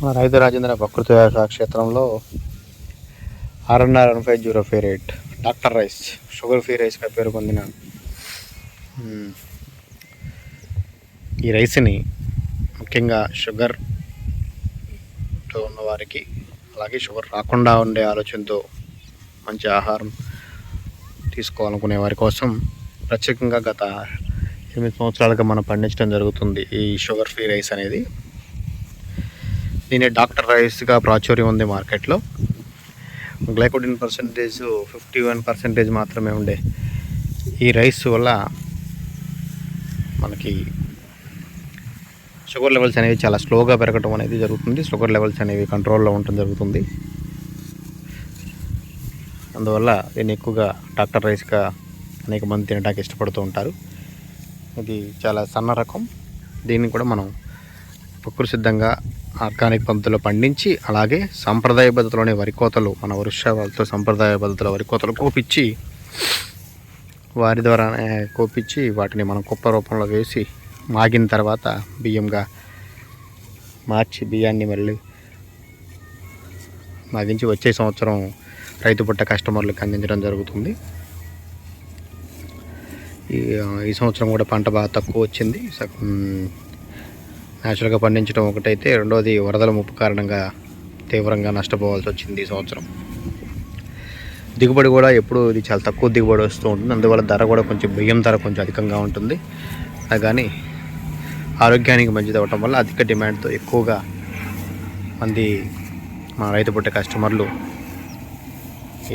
మన రైతు రాజేంద్ర ప్రకృతి వ్యవసాయ క్షేత్రంలో RNR one five zero five eight doctor rice sugar free రైస్గా పేరు పొందిన ఈ రైస్ని ముఖ్యంగా షుగర్తో ఉన్నవారికి అలాగే షుగర్ రాకుండా ఉండే ఆలోచనతో మంచి ఆహారం తీసుకోవాలనుకునే వారి కోసం ప్రత్యేకంగా గత ఎనిమిది సంవత్సరాలుగా మనం పండించడం జరుగుతుంది ఈ షుగర్ ఫ్రీ రైస్ అనేది. దీని డాక్టర్ రైస్గా ప్రాచుర్యం ఉంది మార్కెట్లో. గ్లైకోడిన్ పర్సంటేజ్ ఫిఫ్టీ వన్ పర్సెంటేజ్ మాత్రమే ఉండే ఈ రైస్ వల్ల మనకి షుగర్ లెవెల్స్ అనేవి చాలా స్లోగా పెరగడం అనేది జరుగుతుంది. షుగర్ లెవెల్స్ అనేవి కంట్రోల్లో ఉండటం జరుగుతుంది. అందువల్ల దీన్ని ఎక్కువగా డాక్టర్ రైస్గా అనేక మంది తినడానికి ఇష్టపడుతూ ఉంటారు. ఇది చాలా సన్న రకం. దీన్ని కూడా మనం ప్రకృతి సిద్ధంగా ఆర్గానిక్ పద్ధతిలో పండించి అలాగే సాంప్రదాయ పద్ధతిలోనే వరి కోతలు మన వృక్షాలతో సాంప్రదాయ పద్ధతిలో వరి కోతలు కోపించి వారి ద్వారానే కోపించి వాటిని మనం కుప్ప రూపంలో వేసి మాగిన తర్వాత బియ్యంగా మార్చి బియ్యాన్ని మళ్ళీ మాగించి వచ్చే సంవత్సరం రైతు పుట్ట కస్టమర్లకు అందించడం జరుగుతుంది. ఈ సంవత్సరం కూడా పంట బాగా తక్కువ వచ్చింది. న్యాచురల్గా పండించడం ఒకటైతే రెండోది వరదల ముప్పు కారణంగా తీవ్రంగా నష్టపోవాల్సి వచ్చింది ఈ సంవత్సరం. దిగుబడి కూడా ఎప్పుడు ఇది చాలా తక్కువ దిగుబడి వస్తూ ఉంటుంది. అందువల్ల ధర కూడా కొంచెం బియ్యం ధర కొంచెం అధికంగా ఉంటుంది. కానీ ఆరోగ్యానికి మంచిది అవ్వటం వల్ల అధిక డిమాండ్తో ఎక్కువగా మంది మా రైతు పుట్టే కస్టమర్లు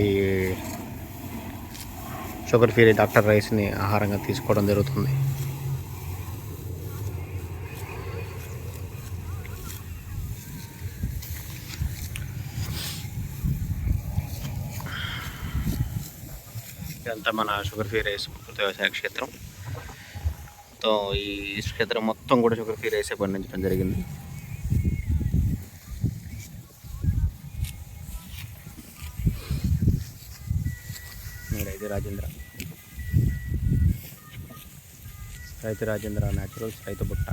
ఈ షుగర్ ఫ్రీ డాక్టర్ రైస్ని ఆహారంగా తీసుకోవడం జరుగుతుంది. ఇదంతా మన షుగర్ ఫ్రీ రైస్ ప్రకృతి వ్యవసాయ క్షేత్రం. మొత్తం ఈ క్షేత్రం మొత్తం కూడా షుగర్ ఫ్రీ రైసే పండించడం జరిగింది. రైతు రాజేంద్ర. రైతు రాజేంద్ర న్యాచురల్స్ రైతు బుట్ట.